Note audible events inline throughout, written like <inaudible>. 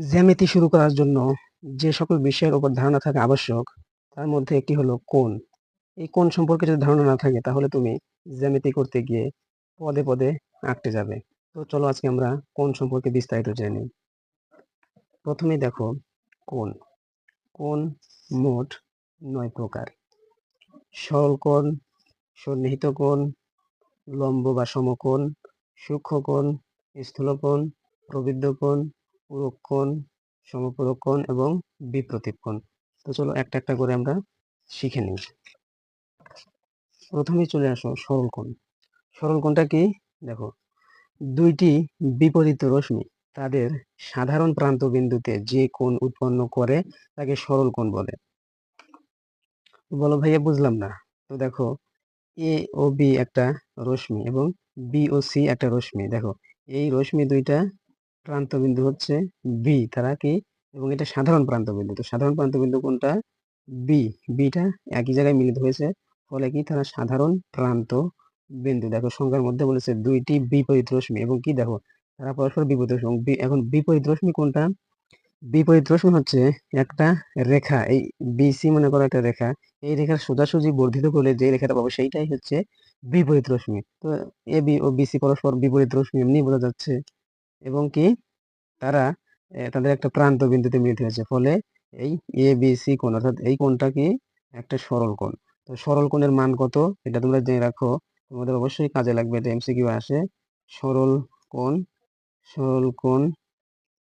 জ্যামিতি শুরু করার জন্য যে সকল বিষয়ের উপর ধারণা থাকা আবশ্যক, তার মধ্যে একটি হলো কোণ। এই কোণ সম্পর্কে যদি ধারণা না থাকে, তাহলে তুমি জ্যামিতি করতে গিয়ে পদে পদে আঁকতে যাবে। তো চলো আজকে আমরা কোণ সম্পর্কে বিস্তারিত জেনে প্রথমে দেখো কোণ। কোণ মোট নয় প্রকার। সরল কোণ, সন্নিহিত কোণ, লম্ব বা সমকোণ, সূক্ষ্ম কোণ, স্থূল কোণ প্রবৃদ্ধ কোণ পূরক কোণ সমপূরক কোণ এবং বিপ্রতীপ তো চলো একটা একটা করে আমরা শিখে নিই। প্রথমে চলে আসো সরল কোণ সরল কোণটা কি? দেখো, দুইটি বিপরীত রশ্মি তাদের সাধারণ প্রান্ত বিন্দুতে যে কোণ উৎপন্ন করে তাকে সরল কোণ বলে। বলো ভাইয়া, বুঝলাম না। তো দেখো এ ও বি একটা রশ্মি এবং বি ও সি একটা রশ্মি। দেখো, এই রশ্মি দুইটা প্রান্ত বিন্দু হচ্ছে বি তারা কি? এবং এটা সাধারণ প্রান্ত বিন্দু। তো সাধারণ প্রান্ত বিন্দু কোনটা? বি বিটা একই জায়গায় মিলিত হয়েছে। ফলে কি? তারা সাধারণ প্রান্ত বিন্দু। দেখো সংখ্যার মধ্যে বলেছে দুইটি বিপরীত রশ্মি এবং কি? দেখো, তারা পরস্পর বিপরীত রশ্মি এখন বিপরীত রশ্মি কোনটা? বিপরীত রশ্মি হচ্ছে একটা রেখা। এই বিসি মনে করো একটা রেখা। এই রেখার সোজাসুজি বর্ধিত করলে যে রেখাটা পাবো সেইটাই হচ্ছে বিপরীত রশ্মি তো এ, বি ও বিসি পরস্পর বিপরীত রশ্মি এমনি বোঝা যাচ্ছে। এবং কি তারা তাদের একটা প্রান্ত বিন্দুতে মিলিত হয়েছে। ফলে এই এ বি সি কোণ, অর্থাৎ এই কোণটা কি একটা সরল কোণ। তো সরল কোণের মান কত? এটা তোমরা জেনে রাখো। তোমাদের অবশ্যই কাজে লাগবে এটা এমসিকিউ আসে সরল কোণ সরল কোণ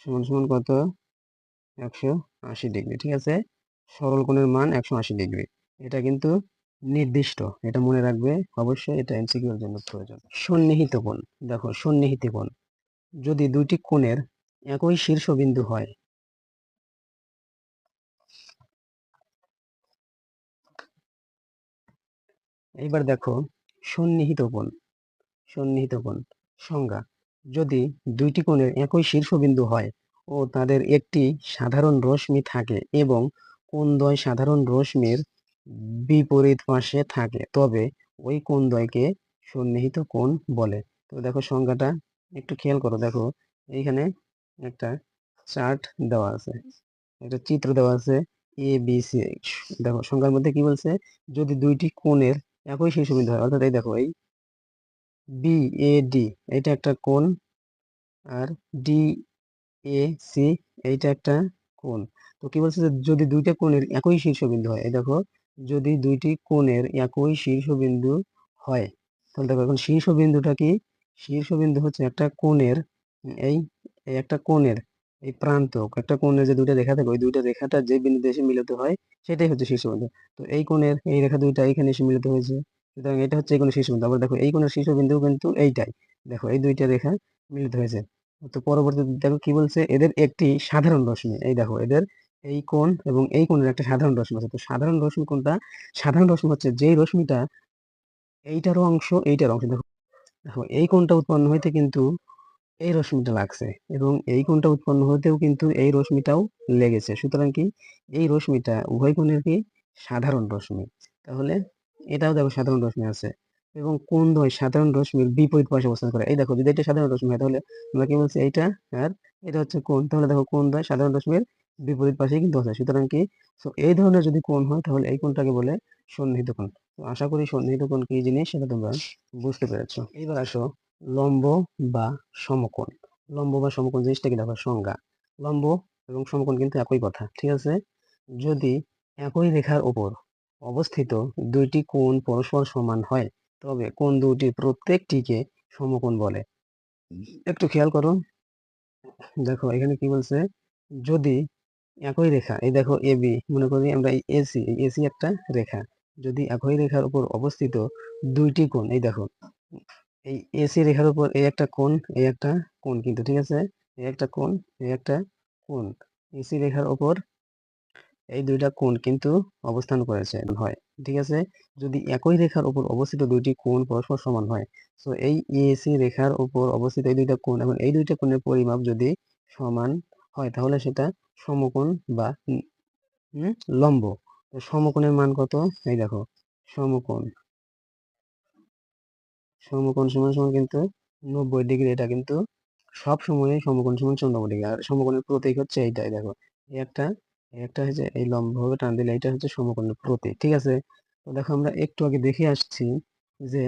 সমান সমান কত? একশো আশি ডিগ্রি, ঠিক আছে? সরল কোণের মান একশো আশি ডিগ্রি। এটা কিন্তু নির্দিষ্ট। এটা মনে রাখবে অবশ্যই এটা এমসিকিউ এর জন্য প্রয়োজন। সন্নিহিত কোণ। দেখো, সন্নিহিত কোণ। যদি দুইটি কোণের একই শীর্ষবিন্দু হয়। এইবার দেখো, সন্নিহিত কোণ সন্নিহিত কোণ, সংজ্ঞা। যদি দুইটি কোণের একই শীর্ষবিন্দু হয় ও তাদের একটি সাধারণ রশ্মি থাকে এবং কোণদ্বয় সাধারণ রশ্মির বিপরীত পাশে থাকে, তবে ওই কোণদ্বয়কে সন্নিহিত কোণ বলে। তো দেখো, সংজ্ঞাটা একটু খেয়াল করো, দেখো এইখানে একটা চার্ট দেওয়া আছে। একটা চিত্র দেওয়া আছে এ বি সি দেখো, সংখ্যার মধ্যে কি বলছে? যদি দুইটি কোণের একই শীর্ষবিন্দু হয়, অর্থাৎ এই দেখো, এই বি এ ডি এটা একটা কোণ আর ডি এ সি এইটা একটা কোণ। তো কি বলছে যে যদি দুইটা কোণের একই শীর্ষবিন্দু হয়, এই দেখো, যদি দুইটি কোণের একই শীর্ষবিন্দু হয়, তাহলে দেখো এখন শীর্ষবিন্দুটা কি শীর্ষবিন্দু হচ্ছে একটা কোণের, এই একটা কোণের, এই প্রান্ত, একটা কোণের যে দুইটা রেখা থাকে, ওই দুইটা রেখাটা যে বিন্দুতে এসে মিলিত হয়, সেটাই হচ্ছে শীর্ষবিন্দু। তো এই কোণের এই রেখা দুইটা এখানে এসে মিলিত হয়েছে, সুতরাং এটা হচ্ছে এই কোণের শীর্ষবিন্দু। আবার দেখো, এই কোণের শীর্ষবিন্দু কিন্তু এইটাই। দেখো, এই দুইটা রেখা মিলিত হয়েছে। তো পরবর্তীতে দেখো কি বলছে, এদের একটি সাধারণ রশ্মি, এই দেখো, এদের এই কোণ এবং এই কোণের একটা সাধারণ রশ্মি আছে। তো সাধারণ রশ্মি কোনটা? সাধারণ রশ্মি হচ্ছে যেই রশ্মিটা এইটারও অংশ, এইটার অংশ। দেখো দেখো, এই কোণটা উৎপন্ন হইতে কিন্তু এই রশ্মিটা লাগছে এবং এই কোণটা উৎপন্ন হতেও কিন্তু এই রশ্মিটাও লেগেছে। সুতরাং কি? এই রশ্মিটা উভয় কোণের কি? সাধারণ রশ্মি। তাহলে এটাও দেখো সাধারণ রশ্মি আছে এবং কোন দ্বয় সাধারণ রশ্মির বিপরীত পাশে অবস্থান করে। এই দেখো, যদি এটা সাধারণ রশ্মি হয়, তাহলে আমরা কি বলছি? এইটা আর এটা হচ্ছে কোন তাহলে দেখো কোন দ্বয় সাধারণ রশ্মির বিপরীত পাশেই কিন্তু আছে। সুতরাং কি? তো এই ধরনের যদি কোণ হয়, তাহলে এই কোণটাকে বলে সন্নিহিত কোণ। আশা করি সন্নিহিত কোণ কি জিনিস? সেটা তোমরা বুঝতে পেরেছ। এইবার আসো লম্ব বা সমকোণ। লম্ব বা সমকোণ জিনিসটা কি? দেখো, সংজ্ঞা। লম্ব এবং সমকোণ কিন্তু একই কথা, ঠিক আছে? যদি একই রেখার ওপর অবস্থিত দুইটি কোণ পরস্পর সমান হয়, তবে কোণ দুটি প্রত্যেকটিকে সমকোণ বলে। একটু খেয়াল করো। দেখো, এখানে কি বলছে? যদি একই রেখা। এই দেখো এ বি মনে করি আমরা এসি এসি একটা রেখা। যদি একই রেখার উপর অবস্থিত দুইটি কোণ, এই দেখো, এই এসি রেখার উপর এই একটা কোণ, এই একটা কোণ কিন্তু, ঠিক আছে? এই একটা কোণ, এই একটা কোণ। এসি রেখার উপর এই দুইটা কোণ কিন্তু অবস্থান করেছে, হয়, ঠিক আছে? যদি একই রেখার উপর অবস্থিত দুইটি কোণ পরস্পর সমান হয় তো এই এসি রেখার উপর অবস্থিত এই দুইটা কোণ এবং এই দুইটা কোণের পরিমাপ যদি সমান হয়, তাহলে সেটা সমকোণ বা লম্ব। তো সমকোণের মান কত? এই দেখো, সমকোণ। সমকোণ সমান সমান কিন্তু নব্বই ডিগ্রি, এটা কিন্তু সব সময় সমকোণ সমান শূন্য ডিগ্রি। আর সমকোণের প্রতীক হচ্ছে এইটাই, দেখো। এই একটা একটা হচ্ছে এই লম্বভাবে টান দিলে এটা হচ্ছে সমকোণের প্রতীক, ঠিক আছে? তো দেখো, আমরা একটু আগে দেখে আসছি যে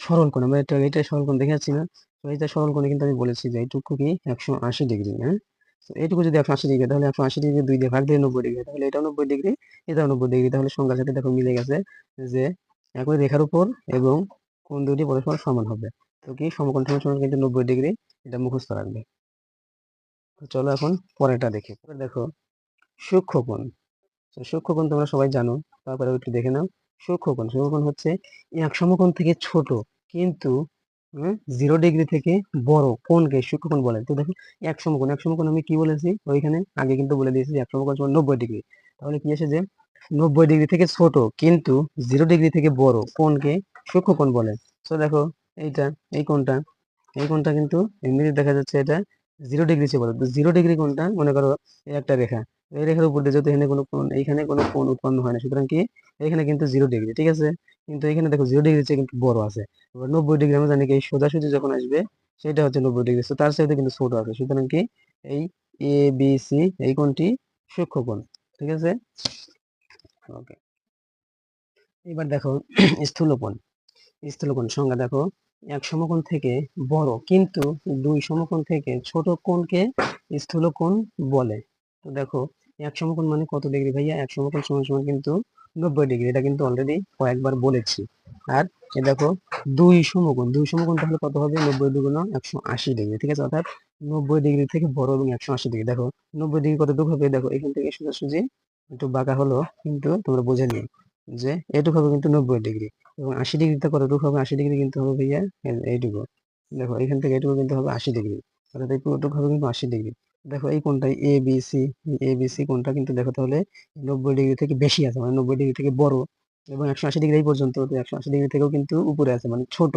সরল কোণ আমরা এটা এটা সরল কোণ দেখে আসছি না? তো সরল কোণে কিন্তু আমি বলেছি যে এইটুকু কি একশো আশি ডিগ্রি হ্যাঁ? তো এইটুকু যদি একশো আশি ডিগ্রি তাহলে একশো আশি ডিগ্রি দুই দিয়ে ভাগ দিয়ে নব্বই ডিগ্রি তাহলে এটাও নব্বই ডিগ্রি এটাও নব্বই ডিগ্রি তাহলে সংখ্যার সাথে দেখো মিলে গেছে যে একই রেখার উপর এবং কোন দুটি পরস্পর সমান হবে। তো কি? সমকোণ সমান সমান কিন্তু নব্বই ডিগ্রি এটা মুখস্থ রাখবে। চলো এখন পরেরটা দেখি। দেখো, সূক্ষ্মকোণ। তো সূক্ষ্মকোণ তোমরা সবাই জানো তারপরে একটু দেখে নাও। সূক্ষ্মকোণ সূক্ষ্মকোণ হচ্ছে এক সমকোণ থেকে ছোট, কিন্তু জিরো ডিগ্রি থেকে বড় কোণকে সূক্ষ্মকোণ বলে তো দেখো এক সমকোণ এক সমকোণ আমি কি বলেছি? ওইখানে আগে কিন্তু বলে দিয়েছি এক সমকোণ সমান নব্বই ডিগ্রি তাহলে কি আসে যে নব্বই ডিগ্রি থেকে ছোট, কিন্তু জিরো ডিগ্রি থেকে বড় কোণকে সূক্ষ্মকোণ বলে তো দেখো, এইটা, এই কোণটা এই কোণটা কিন্তু এমনিতে দেখা যাচ্ছে এটা জিরো ডিগ্রি চেয়ে বড় জিরো ডিগ্রি কোণটা মনে করো একটা রেখা। এই রেখার উপর দিয়ে যদি এখানে কোনো কোণ, এইখানে কোনো কোণ উৎপন্ন হয় না, সুতরাং কি? এখানে কিন্তু জিরো ডিগ্রি ঠিক আছে? কিন্তু এখানে দেখো জিরো ডিগ্রি কিন্তু বড় আছে। এবার নব্বই ডিগ্রি আমরা জানি কি এই সোজাসুজি যখন আসবে, সেটা হচ্ছে নব্বই ডিগ্রি তার সাথে কিন্তু ছোট আছে। সুতরাং কি? এই এ বি সি এই কোণটি সূক্ষ্ম কোণ, ঠিক আছে? ওকে এবার দেখো <clears throat> স্থূলকোণ স্থূলকোণ সংজ্ঞা দেখো, এক সমকোণ থেকে বড়, কিন্তু দুই সমকোণ থেকে ছোট কোণকে স্থূলকোণ বলে। তো দেখো, এক সমকোণ মানে কত ডিগ্রি ভাইয়া? এক সমকোণ সমান সমান কিন্তু নব্বই ডিগ্রি এটা কিন্তু অলরেডি কয়েকবার বলেছি। আর এ দেখো, দুই সমকোণ দুই সমকোণ তাহলে কত হবে? নব্বই দুগুণ একশো আশি ডিগ্রি ঠিক আছে? অর্থাৎ নব্বই ডিগ্রি থেকে বড় এবং একশো আশি ডিগ্রি দেখো, নব্বই ডিগ্রি কত দূর হবে? দেখো, এখান থেকে সোজাসুজি একটু বাঁকা হলো, কিন্তু তোমরা বুঝে নিও যে এটুকু হবে কিন্তু নব্বই ডিগ্রি এবং আশি ডিগ্রিতে কতটুকু হবে? আশি ডিগ্রি কিন্তু হবে ভাইয়া এইটুকু। দেখো, এখান থেকে এটুকু কিন্তু হবে আশি ডিগ্রি অর্থাৎ এই পুরোটুকু হবে কিন্তু আশি ডিগ্রি দেখো এই কোনটা A B C A B C কোনটা কিন্তু দেখো তাহলে নব্বই ডিগ্রি থেকে বেশি আছে মানে নব্বই ডিগ্রি থেকে বড় এবং একশো আশি ডিগ্রি পর্যন্ত একশো আশি ডিগ্রি থেকেও কিন্তু উপরে আছে মানে ছোট।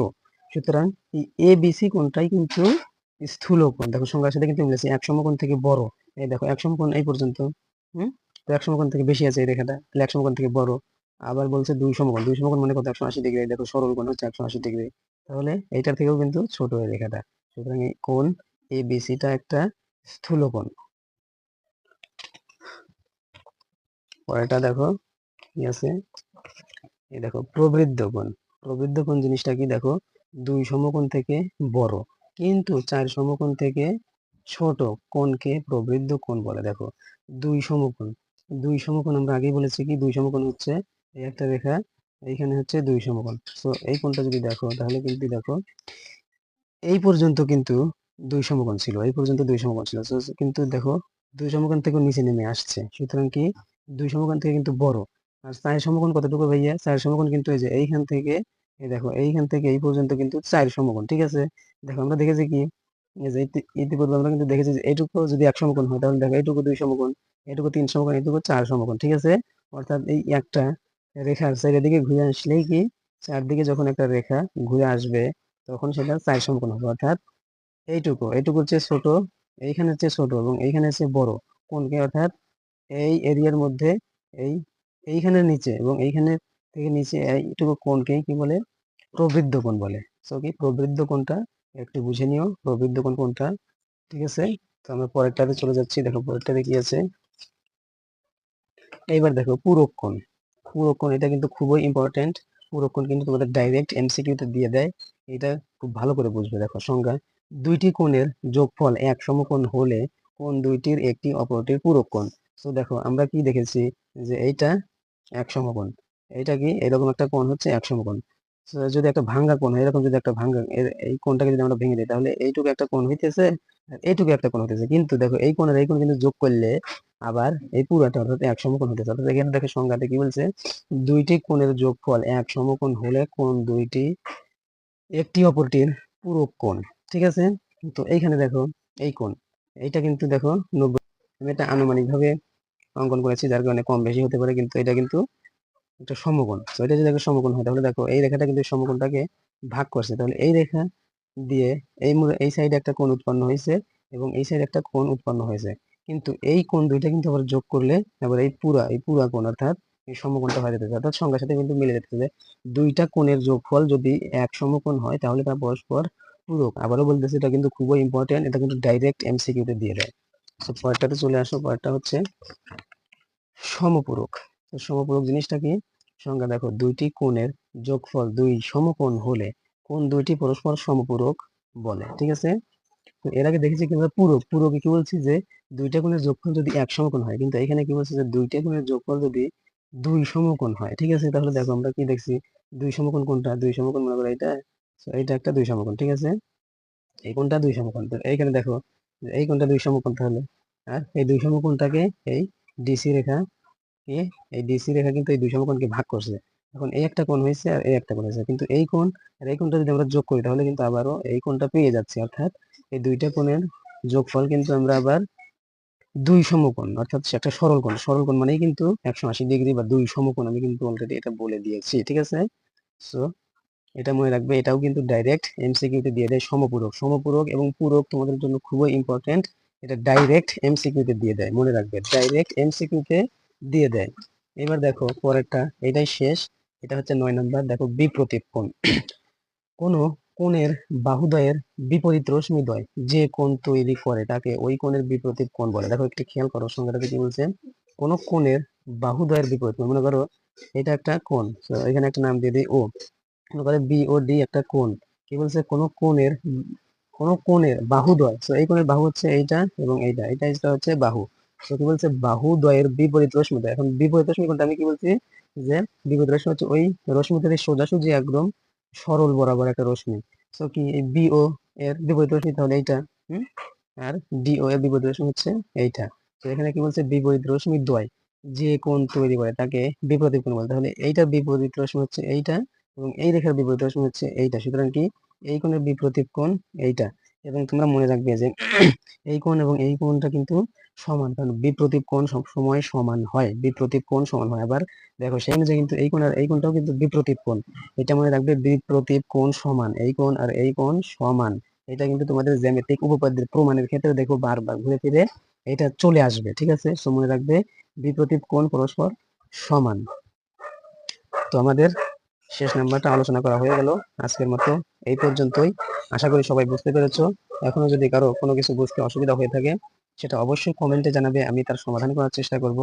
সুতরাং এই এ বি সি কোনটাই কিন্তু স্থূল কোণ, দেখো সংখ্যার সাথে কিন্তু মিলেছে এক সমকোণ থেকে বড়। এই দেখো এক সমকোণ এই পর্যন্ত, হম? তো এক সমকোণ থেকে বেশি আছে এই রেখাটা, তাহলে এক সমকোণ থেকে বড়। আবার বলছে দুই সমকোণ দুই সমকোণ মানে কত? একশো আশি ডিগ্রি দেখো সরল কোণ হচ্ছে একশো আশি ডিগ্রি তাহলে এইটার থেকেও কিন্তু ছোট এই রেখাটা। সুতরাং এই কোণ এ বি সিটা একটা স্থূল কোণ। পরেরটা দেখো, কি আছে? দেখো, প্রবৃদ্ধ কোণ। প্রবৃদ্ধ কোণ জিনিসটা কি দেখো? দুই সমকোণ থেকে বড়। কিন্তু চার সমকোণ থেকে ছোট কোণকে প্রবৃদ্ধ কোণ বলে। দেখো, দুই সমকোণ। দুই সমকোণ আমরা আগেই বলেছি কি? দুই সমকোণ হচ্ছে এই একটা রেখা, এইখানে হচ্ছে দুই সমকোণ। তো এই কোণটা যদি দেখো, তাহলে কিন্তু দেখো, এই পর্যন্ত কিন্তু দুই সমকোণ ছিল, এই পর্যন্ত দুই সমকোণ ছিল। কিন্তু দেখো, দুই সমকোণ থেকে নিচে নেমে আসছে। সুতরাং কি, দুই সমকোণ থেকে কিন্তু বড়। আর চার সমকোণ কতটুকু ভাইয়া? চার সমকোণ কিন্তু এই যে এইখান থেকে, এই দেখো, এইখান থেকে এই পর্যন্ত কিন্তু চার সমকোণ, ঠিক আছে? দেখো, আমরা দেখেছি কি ইতিপূর্বে আমরা কিন্তু দেখেছি যে এইটুকু যদি এক সমকোণ হয়, তাহলে দেখো এইটুকু দুই সমকোণ, এটুকু তিন সমকোণ, এটুকু চার সমকোণ, ঠিক আছে? অর্থাৎ এই একটা রেখার চারিদিকে ঘুরে আসলেই কি, চারদিকে যখন একটা রেখা ঘুরে আসবে, তখন সেটা চার সমকোণ হবে। অর্থাৎ এইটুকু, এইটুকুর চেয়ে ছোট, এইখানের চেয়ে ছোট এবং এইখানের চেয়ে বড়। কোনকে? অর্থাৎ এই এরিয়ার মধ্যে, এই, এইখানের নিচে এবং এইখানে থেকে নিচে এইটুকু কোনকে কি বলে? প্রবৃদ্ধ কোণ বলে। তো কি? প্রবৃদ্ধ কোণটা একটু বুঝে নিও। প্রবৃদ্ধ কোণ কোনটা ঠিক আছে? তো আমরা পরেরটাতে চলে যাচ্ছি। দেখো পরেরটাতে কি আছে? এইবার দেখো পূরক কোণ। পূরক কোণ, এটা কিন্তু খুবই ইম্পর্টেন্ট পূরক কোণ কিন্তু তোমাদের ডাইরেক্ট এমসিকিউতে দিয়ে দেয়। এটা খুব ভালো করে বুঝবে। দেখো সংজ্ঞা দুইটি কোণের যোগফল এক সমকোণ হলে কোন দুইটির একটি অপরটির পূরক কোণ। তো দেখো, আমরা কি দেখেছি যে এইটা এক সমকোণ। এইটা কি? এরকম একটা কোণ হচ্ছে এক সমকোণ। যদি একটা ভাঙ্গা কোণ হয়, এরকম যদি একটা ভাঙ্গা এই কোণটাকে যদি আমরা ভেঙে দিই, তাহলে এইটুকু একটা কোণ হইতেছে এইটুকু একটা কোণ হইতেছে। কিন্তু দেখো, এই কোণের এই কোণ কিন্তু যোগ করলে আবার এই পুরোটা অর্থাৎ এক সমকোণ হইতেছে। অর্থাৎ এখানে দেখো সংজ্ঞাতে কি বলছে? দুইটি কোণের যোগফল এক সমকোণ হলে কোন দুইটি একটি অপরটির পূরক কোণ। ঠিক আছে? তো এইখানে দেখো, এই কোণ। এইটা কিন্তু দেখো নব্বই আমি এটা আনুমানিকভাবে অঙ্কন করেছি, যার কারণে কম বেশি হতে পারে, কিন্তু এটা কিন্তু একটা সমকোণ। তো এটা যদি একটা সমকোণ হয়, তাহলে দেখো এই রেখাটা কিন্তু সমকোণটাকে ভাগ করছে। তাহলে এই রেখা দিয়ে এই এই সাইডে একটা কোণ উৎপন্ন হয়েছে এবং এই সাইডে একটা কোণ উৎপন্ন হয়েছে। কিন্তু এই কোণ দুইটা কিন্তু আবার যোগ করলে আবার এই পুরা এই পুরা কোণ অর্থাৎ এই সমকোণটা হয়ে যেতে অর্থাৎ সংখ্যার সাথে কিন্তু মিলে যেতে দুইটা কোণের যোগফল যদি এক সমকোণ হয়, তাহলে তা পরস্পর পূরক। আবারও বলতেছি, এটা কিন্তু খুবই ইম্পর্টেন্ট এটা কিন্তু ডাইরেক্ট এমসিকিউতে দিয়ে দেয়। তো পরেরটাতে চলে আসো, পরেরটা হচ্ছে সমপূরক। তো সমপূরক জিনিসটা কি? সংজ্ঞা দেখো, দুইটি কোণের যোগফল দুই সমকোণ হলে কোন দুইটি পরস্পর সমপূরক বলে, ঠিক আছে? তো এর আগে দেখেছি কীভাবে পূরক। পূরক কি বলছি যে, দুইটা কোণের যোগফল যদি এক সমকোণ হয়, কিন্তু এখানে কি বলছে যে, দুইটা কোণের যোগফল যদি দুই সমকোণ হয়, ঠিক আছে? তাহলে দেখো আমরা কি দেখছি? দুই সমকোণ কোনটা? দুই সমকোণ মনে করো এটা So, এইটা একটা দুই সমকোণ ঠিক আছে? এই কোণটা দুই সমকোণ। তো এইখানে দেখো এই কোণটা দুই সমকোণ তাহলে। আর এই দুই সমকোণটাকে এই ডিসি রেখা কে? এই ডিসি রেখা কিন্তু এই দুই সমকোণকে ভাগ করছে। এখন এই একটা কোণ হয়েছে আর এই একটা কোণ হয়েছে। কিন্তু এই কোণ আর এই কোণটা যদি আমরা যোগ করি তাহলে কিন্তু আবারও এই কোণটা পেয়ে যাচ্ছি। অর্থাৎ এই দুইটা কোণের যোগফল কিন্তু আমরা আবার দুই সমকোণ অর্থাৎ একটা সরল কোণ। সরল কোণ মানেই কিন্তু একশো আশি ডিগ্রি বা দুই সমকোণ আমি কিন্তু অলরেডি এটা বলে দিয়েছি ঠিক আছে? সো এটা মনে রাখবে, এটাও কিন্তু ডাইরেক্ট এমসিকিউতে দিয়ে দেয় সমপূরক। সমপূরক এবং পূরক তোমাদের জন্য খুবই ইম্পর্টেন্ট এটা ডাইরেক্ট এমসিকিউতে দিয়ে দেয়, মনে রাখবে। ডাইরেক্ট এমসিকিউতে দিয়ে দেয়। এবার দেখো পরেরটা, এটাই শেষ। এটা হচ্ছে নয় নাম্বার, দেখো বিপ্রতীপ কোণ কোনো কোণের বাহুদয়ের বিপরীত রশ্মিদ্বয় যে কোণ তৈরি করে তাকে ওই কোণের বিপরীত কোণ বলে। দেখো একটু খেয়াল করো সংজ্ঞাটাতে কি বলছে? কোনো কোণের বাহুদয়ের বিপরীত, মনে করো এটা একটা কোণ। এখানে একটা নাম দিয়ে দিই ও করে বি ও ডি একটা কোণ। কি বলছে? কোনো কোণের কোনো কোণের বাহুদ্বয়। তো এই কোণের বাহু হচ্ছে এইটা এবং এইটা। এটা হচ্ছে বাহু। তো কি বলছে? বাহুদ্বয়ের বিপরীত রশ্মিদ্বয় এখন বিপরীত রশ্মি কোনটা আমি কি বলছি? যে বিপরীত রশ্মি হচ্ছে ওই রশ্মি সোজাসুজি একদম সরল বরাবর একটা রশ্মি। তো কি এই বিও এর বিপরীত রশ্মি তাহলে এইটা? হুম? আর ডিও এর বিপরীত রশ্মি হচ্ছে এইটা। তো এখানে কি বলছে? বিপরীত রশ্মি দ্বয়। যে কোণ তৈরি করে তাকে বিপরীত কোণ বলে। তাহলে এইটার বিপরীত রশ্মি হচ্ছে এইটা। এবং এই রেখার বিপরীত রশ্মি হচ্ছে এইটা। সুতরাং কি? এই কোণের বিপরীত কোণ এইটা। এবং তোমরা মনে রাখবে যে এই কোণ এবং এই কোণটা কিন্তু সমান, কারণ বিপ্রতীপ কোণ সবসময় সমান হয়। বিপ্রতীপ কোণ সমান হয়। আবার দেখো, সেই অনুযায়ী কিন্তু এই কোণ আর এই কোণটাও কিন্তু বিপ্রতীপ কোণ। এটা মনে রাখবে বিপ্রতীপ কোণ সমান। এই কোণ আর এই কোণ সমান। এটা কিন্তু তোমাদের জ্যামিতিক উপপাদ্যের প্রমাণের ক্ষেত্রে দেখো বারবার ঘুরে ফিরে এটা চলে আসবে। ঠিক আছে? সো মনে রাখবে বিপ্রতীপ কোণ পরস্পর সমান। তো আমাদের শেষ নাম্বারটা আলোচনা করা হয়ে গেল আজকের মতো। এই পর্যন্তই। আশা করি সবাই বুঝতে পেরেছ। এখনও যদি কারও কোনো কিছু বুঝতে অসুবিধা হয়ে থাকে, সেটা অবশ্যই কমেন্টে জানাবে, আমি তার সমাধান করার চেষ্টা করব।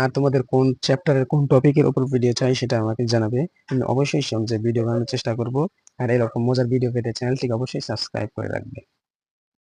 আর তোমাদের কোন চ্যাপ্টারের, কোন টপিকের উপর ভিডিও চাই সেটা আমাকে জানাবে। আমি অবশ্যই যে ভিডিও বানানোর চেষ্টা করব। আর এরকম মজার ভিডিও পেতে চ্যানেলটিকে অবশ্যই সাবস্ক্রাইব করে রাখবে।